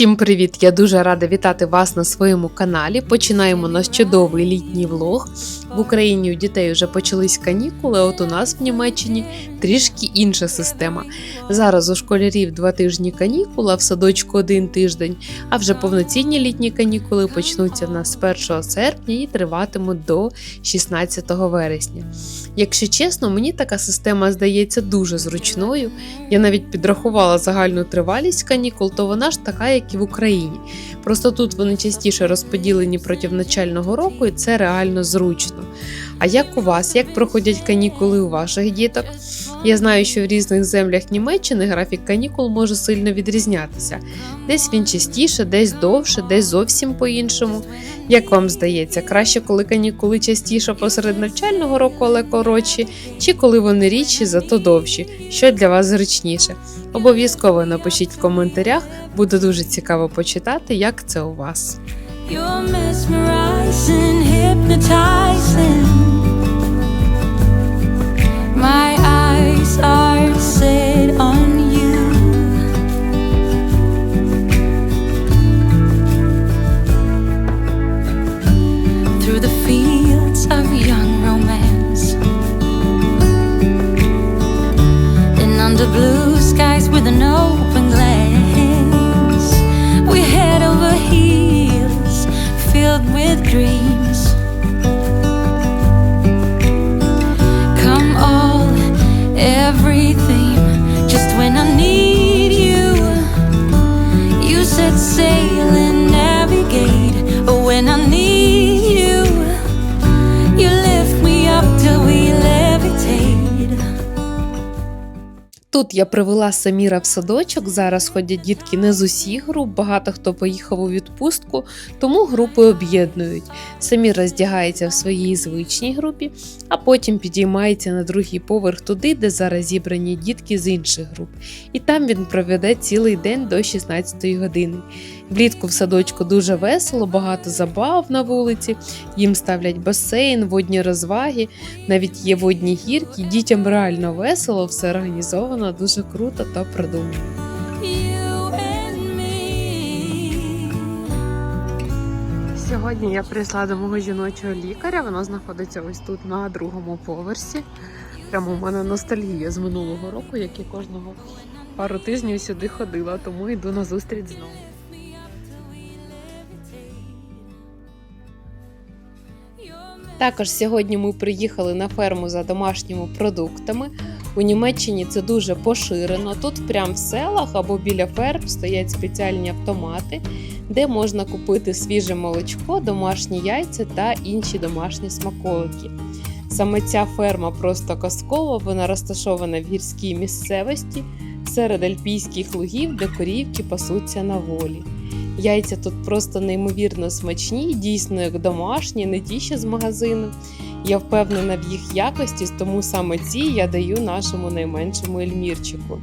Всім привіт! Я дуже рада вітати вас на своєму каналі. Починаємо наш чудовий літній влог. В Україні у дітей вже почались канікули, а от у нас в Німеччині трішки інша система. Зараз у школярів два тижні канікули, в садочку один тиждень, а вже повноцінні літні канікули почнуться в нас з 1 серпня і триватимуть до 16 вересня. Якщо чесно, мені така система здається дуже зручною. Я навіть підрахувала загальну тривалість канікул, то вона ж така, як і в Україні. Просто тут вони частіше розподілені протягом навчального року, і це реально зручно. А як у вас? Як проходять канікули у ваших діток? Я знаю, що в різних землях Німеччини графік канікул може сильно відрізнятися. Десь він частіше, десь довше, десь зовсім по-іншому. Як вам здається, краще, коли канікули частіше посеред навчального року, але коротші, чи коли вони рідші, зато довші? Що для вас зручніше? Обов'язково напишіть в коментарях, буде дуже цікаво почитати, як це у вас. You're mesmerizing, hypnotizing. My eyes are set Тут я привела Саміра в садочок. Зараз ходять дітки не з усіх груп, багато хто поїхав у відпустку, тому групи об'єднують. Самір роздягається в своїй звичній групі, а потім підіймається на другий поверх туди, де зараз зібрані дітки з інших груп. І там він проведе цілий день до 16 години. Влітку в садочку дуже весело, багато забав на вулиці, їм ставлять басейн, водні розваги, навіть є водні гірки. Дітям реально весело, все організовано, дуже круто та продумано. Сьогодні я прийшла до мого жіночого лікаря. Воно знаходиться ось тут на другому поверсі. Прямо у мене ностальгія з минулого року, як я кожного пару тижнів сюди ходила, тому йду на зустріч знову. Також сьогодні ми приїхали на ферму за домашніми продуктами. У Німеччині це дуже поширено. Тут прямо в селах або біля ферм стоять спеціальні автомати, де можна купити свіже молочко, домашні яйця та інші домашні смаколики. Саме ця ферма просто казкова, вона розташована в гірській місцевості серед альпійських лугів, де корівки пасуться на волі. Яйця тут просто неймовірно смачні, дійсно як домашні, не ті, що з магазину. Я впевнена в їх якості, тому саме ці я даю нашому найменшому ельмірчику.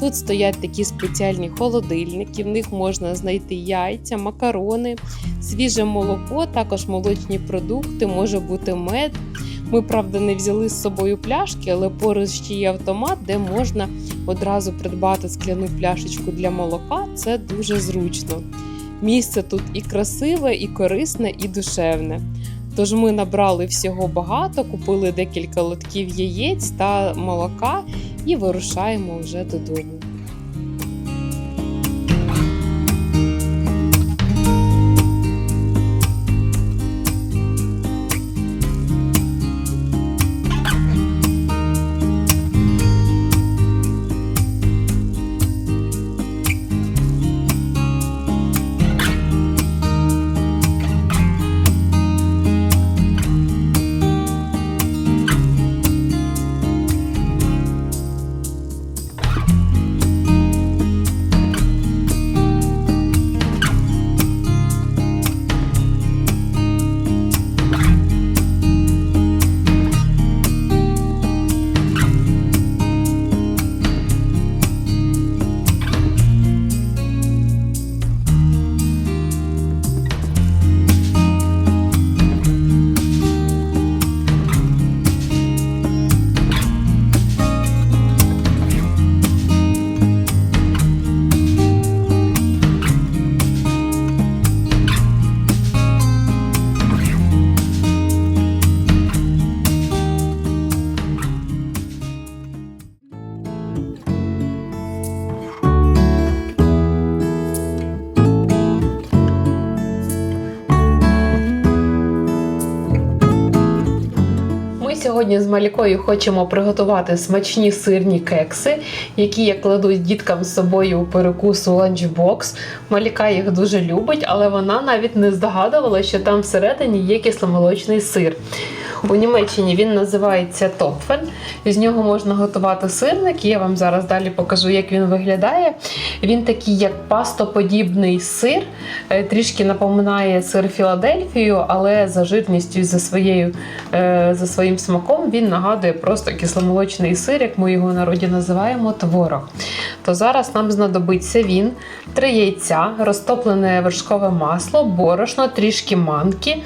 Тут стоять такі спеціальні холодильники, в них можна знайти яйця, макарони, свіже молоко, також молочні продукти, може бути мед. Ми, правда, не взяли з собою пляшки, але поруч ще є автомат, де можна одразу придбати скляну пляшечку для молока. Це дуже зручно. Місце тут і красиве, і корисне, і душевне. Тож ми набрали всього багато, купили декілька лотків яєць та молока і вирушаємо вже додому. Сьогодні з Малікою хочемо приготувати смачні сирні кекси, які я кладу діткам з собою у перекус у ланчбокс. Маліка їх дуже любить, але вона навіть не здогадувала, що там всередині є кисломолочний сир. У Німеччині він називається топфен. З нього можна готувати сирник. Я вам зараз далі покажу, як він виглядає. Він такий, як пастоподібний сир, е, трішки напоминає сир Філадельфію, але за жирністю і за, своєю, е, за своїм смаком він нагадує просто кисломолочний сир, як ми його в народі називаємо творог. То зараз нам знадобиться він, три яйця, розтоплене вершкове масло, борошно, трішки манки.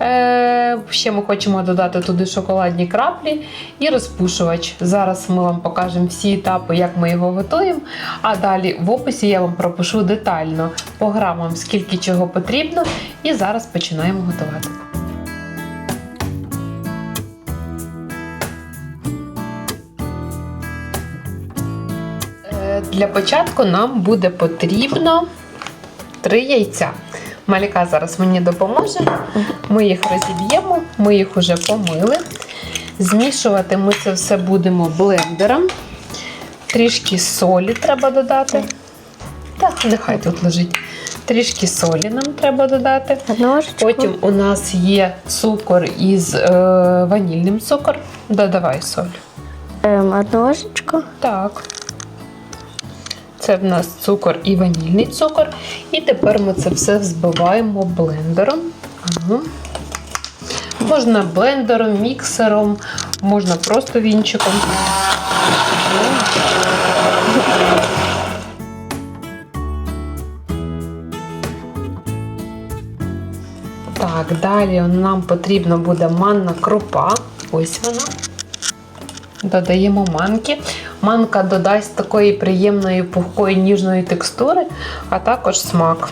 Е, ще ми хочемо додати туди шоколадні краплі і розпушувач. Зараз ми вам покажемо всі етапи, як ми його готуємо. А далі в описі я вам пропишу детально по грамам, скільки чого потрібно. І зараз починаємо готувати. Е, Для початку нам буде потрібно три яйця. Маліка зараз мені допоможе. Ми їх розіб'ємо, ми їх вже помили. Змішувати ми це все будемо блендером. Трішки солі треба додати. Так, нехай тут лежить. Трішки солі нам треба додати. Потім у нас є цукор із е, ванільним цукор. Додавай соль. Ем, одну ложечку. Так. Це в нас цукор і ванільний цукор. І тепер ми це все взбиваємо блендером. Ану. Можна блендером, міксером, можна просто вінчиком. Так, далі нам потрібна буде манна крупа. Ось вона. Додаємо манки. Манка додасть такої приємної пухкої ніжної текстури, а також смак.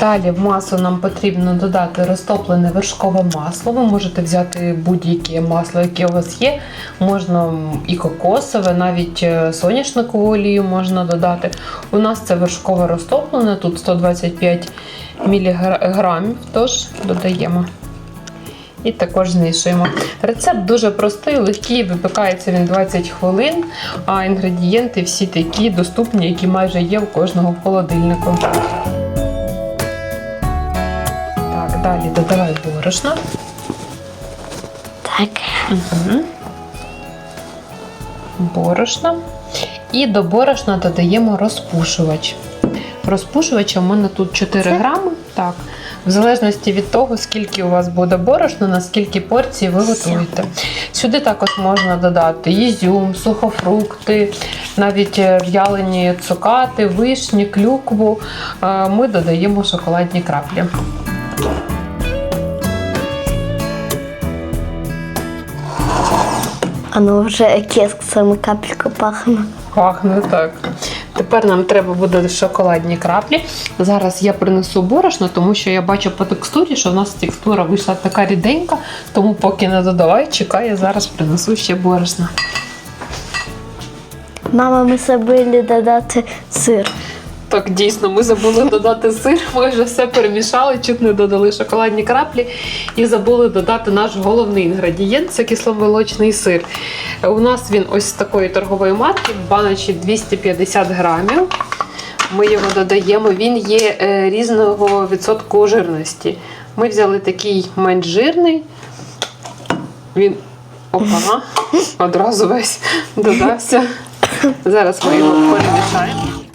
Далі в масу нам потрібно додати розтоплене вершкове масло. Ви можете взяти будь-яке масло, яке у вас є. Можна і кокосове, навіть е, соняшникову олію можна додати. У нас це вершкове розтоплене, тут 125 мг, тож додаємо. І також змішуємо. Рецепт дуже простий, легкий, випікається він 20 хвилин, а інгредієнти всі такі доступні, які майже є у кожного холодильнику. Так, далі додавай борошно. Так. Угу. Борошно. І до борошна додаємо розпушувач. Розпушувача у мене тут 4 Це? грами. Так. В залежності від того, скільки у вас буде борошна, на скільки порцій ви готуєте. Сюди також можна додати ізюм, сухофрукти, навіть е, в'ялені цукати, вишні, клюкву. Е, Ми додаємо шоколадні краплі. Оно вже кексами капелька пахне. Пахне так. Тепер нам треба буде шоколадні краплі. Зараз я принесу борошно, тому що я бачу по текстурі, що в нас текстура вийшла така ріденька, тому поки не додавай, чекаю, зараз принесу ще борошна. Мама, ми забили додати сир. Так, дійсно, ми забули додати сир, ми вже все перемішали, чуть не додали шоколадні краплі і забули додати наш головний інгредієнт це кисломолочний сир. У нас він ось з такої торгової марки, в баночі 250 грамів. Ми його додаємо, він є е, різного відсотку жирності. Ми взяли такий менш жирний. Він опа, одразу весь додався. Зараз ми його перемішаємо.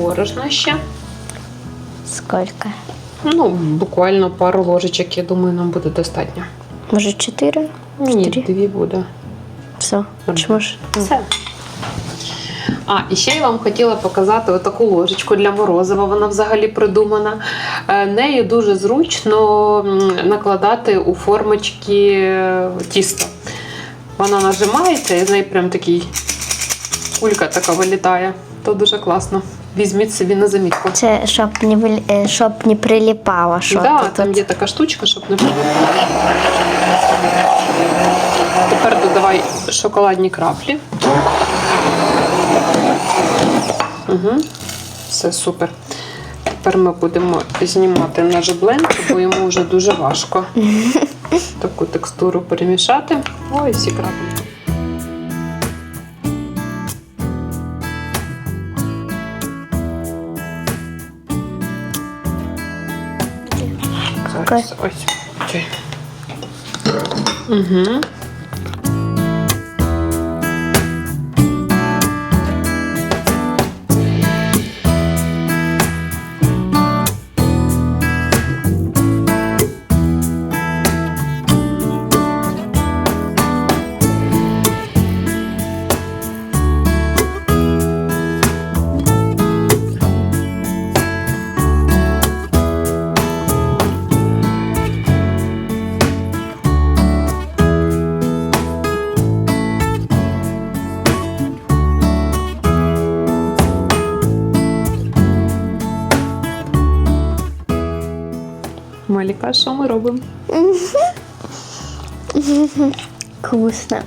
Борошна ще. Скільки? Ну, буквально пару ложечок, я думаю, нам буде достатньо. Може, чотири? Ні, дві буде. Все. Чи може? Все. А, і ще я вам хотіла показати отаку ложечку для морозива. Вона взагалі придумана. Е, Нею дуже зручно накладати у формочки е, тісто. Вона нажимається і з неї прям такий кулька така вилітає. То дуже класно. Візьміть собі на замітку. Це щоб не, вил- е, щоб не приліпало що да, тут. там є така штучка, щоб не було. Тепер додавай шоколадні краплі. Угу. Все супер. Тепер ми будемо знімати наш бленд, бо йому вже дуже важко таку текстуру перемішати. Ой, всі краплі. Ось. Окей. Угу. Маліка, що ми робимо? Вкусно.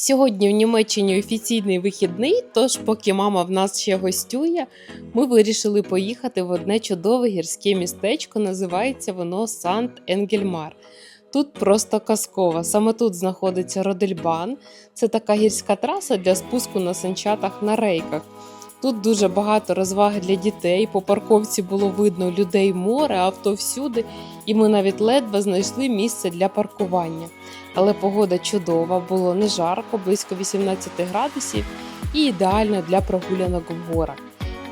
Сьогодні в Німеччині офіційний вихідний, тож, поки мама в нас ще гостює, ми вирішили поїхати в одне чудове гірське містечко. Називається воно Сант Енгельмар. Тут просто казково. Саме тут знаходиться Родельбан. Це така гірська траса для спуску на санчатах на рейках. Тут дуже багато розваг для дітей. По парковці було видно людей море, авто всюди, і ми навіть ледве знайшли місце для паркування. Але погода чудова, було не жарко, близько 18 градусів і ідеально для прогулянок в горах.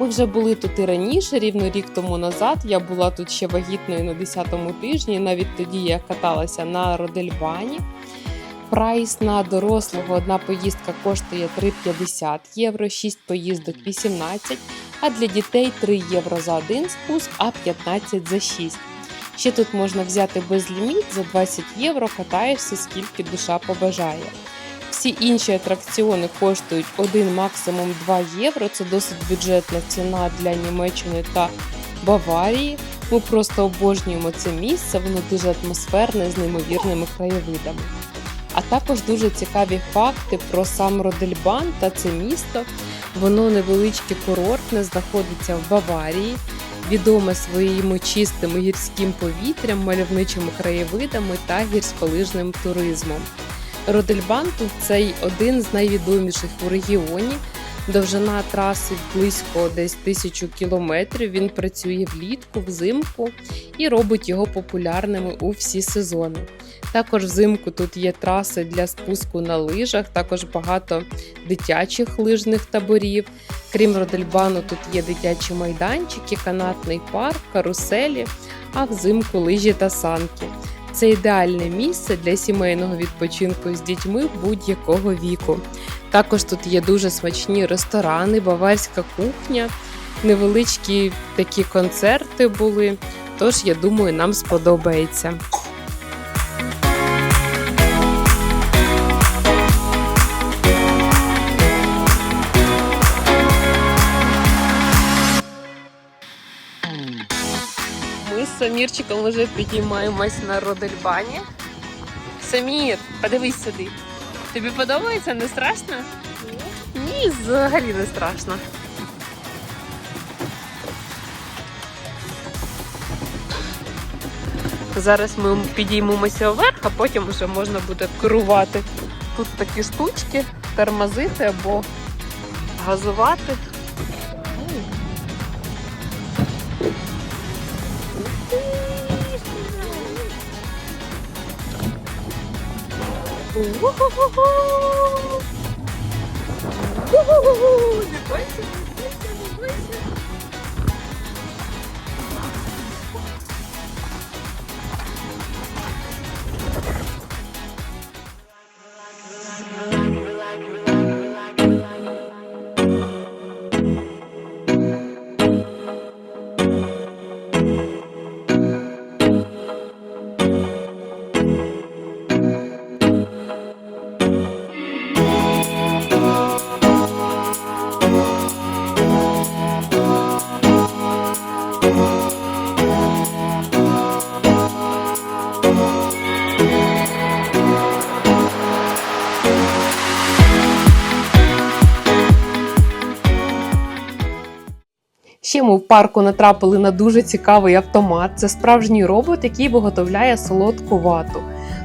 Ми вже були тут і раніше, рівно рік тому назад. Я була тут ще вагітною на 10-му тижні. Навіть тоді я каталася на Родельбані. Прайс на дорослого одна поїздка коштує 3,50 євро, 6 поїздок 18, а для дітей 3 євро за один спуск, а 15 за 6. Ще тут можна взяти безліміт за 20 євро, катаєшся скільки душа побажає. Всі інші атракціони коштують 1 максимум 2 євро. Це досить бюджетна ціна для Німеччини та Баварії. Ми просто обожнюємо це місце, воно дуже атмосферне з неймовірними краєвидами. А також дуже цікаві факти про сам Родельбан та це місто. Воно невеличке курортне, знаходиться в Баварії, відоме своїми чистим гірським повітрям, мальовничими краєвидами та гірськолижним туризмом. Родельбан цей один з найвідоміших у регіоні. Довжина траси близько десь тисячу кілометрів. Він працює влітку, взимку і робить його популярними у всі сезони. Також взимку тут є траси для спуску на лижах, також багато дитячих лижних таборів. Крім Родельбану, тут є дитячі майданчики, канатний парк, каруселі, а взимку лижі та санки. Це ідеальне місце для сімейного відпочинку з дітьми будь-якого віку. Також тут є дуже смачні ресторани, баварська кухня, невеличкі такі концерти були. Тож я думаю, нам сподобається. Ми з Самірчиком вже підіймаємось на Родельбані. Самір, подивись сюди. Тобі подобається? Не страшно? Ні, взагалі не страшно. Зараз ми підіймемося вверх, а потім вже можна буде керувати. Тут такі штучки, тормозити або газувати. Woohoo! Woohoo! The bicycle! Ще ми в парку натрапили на дуже цікавий автомат. Це справжній робот, який виготовляє солодку вату.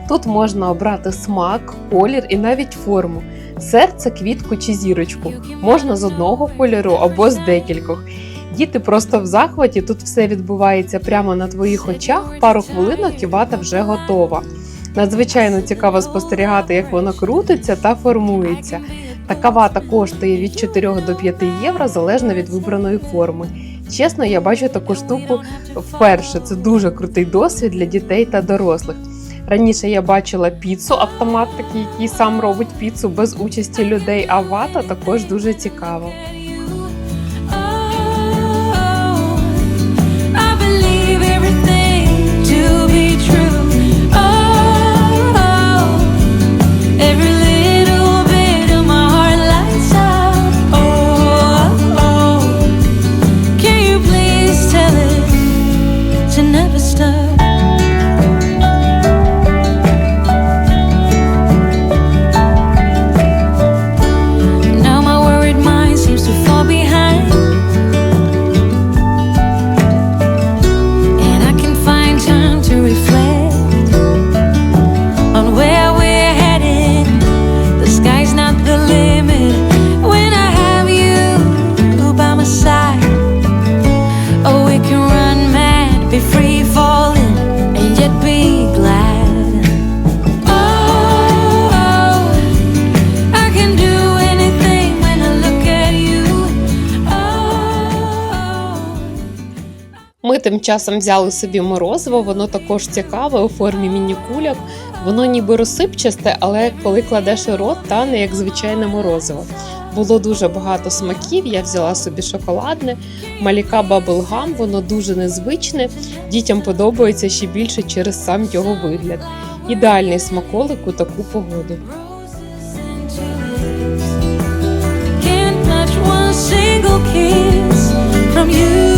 Тут можна обрати смак, колір і навіть форму. Серце, квітку чи зірочку. Можна з одного кольору або з декількох. Діти просто в захваті. Тут все відбувається прямо на твоїх очах. Пару хвилинок і вата вже готова. Надзвичайно цікаво спостерігати, як воно крутиться та формується. Така вата коштує від 4 до 5 євро залежно від вибраної форми. Чесно, я бачу таку штуку вперше. Це дуже крутий досвід для дітей та дорослих. Раніше я бачила піцу, автомат такий, який сам робить піцу без участі людей, а вата також дуже цікаво. Часом взяли собі морозиво, воно також цікаве у формі міні-кульок. Воно ніби розсипчасте, але коли кладеш у рот, тане як звичайне морозиво. Було дуже багато смаків. Я взяла собі шоколадне, маліка баблгам, воно дуже незвичне. Дітям подобається ще більше через сам його вигляд. Ідеальний смаколик у таку погоду. From you.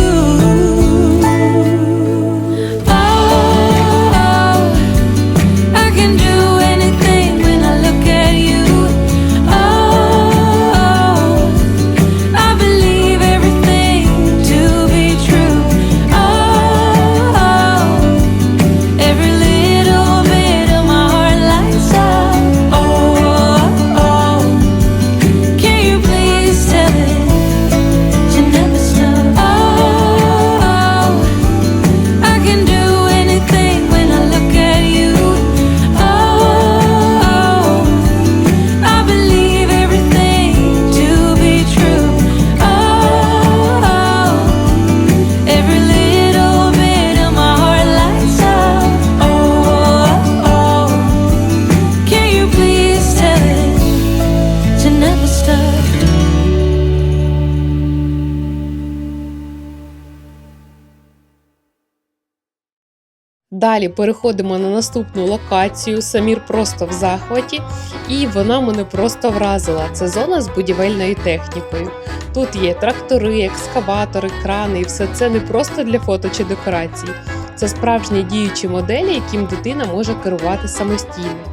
Далі переходимо на наступну локацію. Самір просто в захваті, і вона мене просто вразила. Це зона з будівельною технікою. Тут є трактори, екскаватори, крани, і все це не просто для фото чи декорацій. Це справжні діючі моделі, яким дитина може керувати самостійно.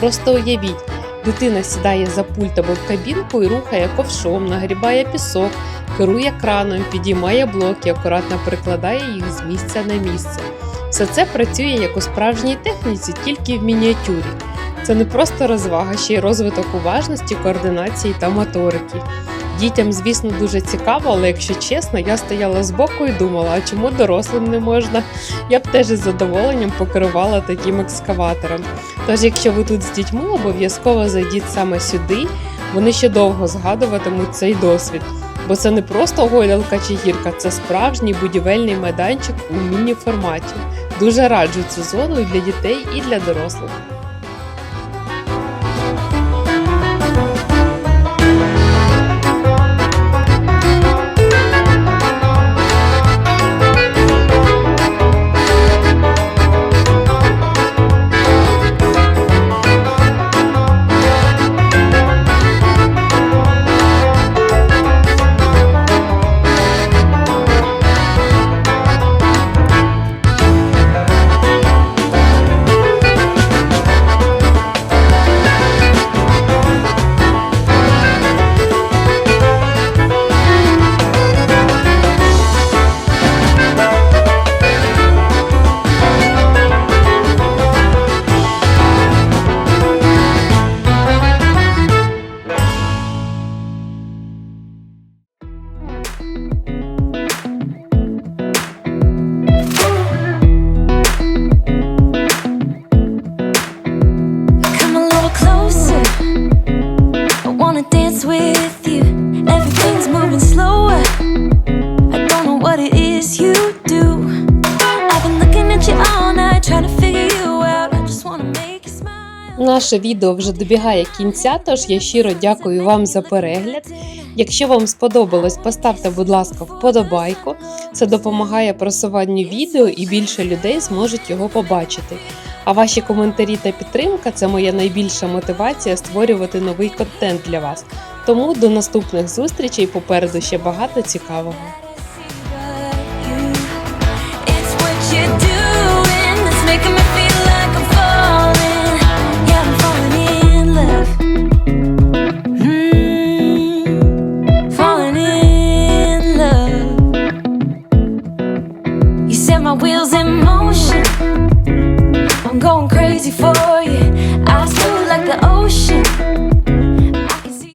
Просто уявіть, дитина сідає за пульт або в кабінку і рухає ковшом, нагрібає пісок, керує краном, підіймає блоки, акуратно перекладає їх з місця на місце. Все це працює як у справжній техніці, тільки в мініатюрі. Це не просто розвага, ще й розвиток уважності, координації та моторики. Дітям, звісно, дуже цікаво, але якщо чесно, я стояла збоку і думала, а чому дорослим не можна? Я б теж із задоволенням покерувала таким екскаватором. Тож, якщо ви тут з дітьми, обов'язково зайдіть саме сюди, вони ще довго згадуватимуть цей досвід. Бо це не просто гойдалка чи гірка, це справжній будівельний майданчик у міні-форматі. Дуже раджу цю зону і для дітей, і для дорослих. Наше відео вже добігає кінця, тож я щиро дякую вам за перегляд. Якщо вам сподобалось, поставте, будь ласка, вподобайку. Це допомагає просуванню відео і більше людей зможуть його побачити. А ваші коментарі та підтримка це моя найбільша мотивація створювати новий контент для вас. Тому до наступних зустрічей попереду ще багато цікавого. easy for you.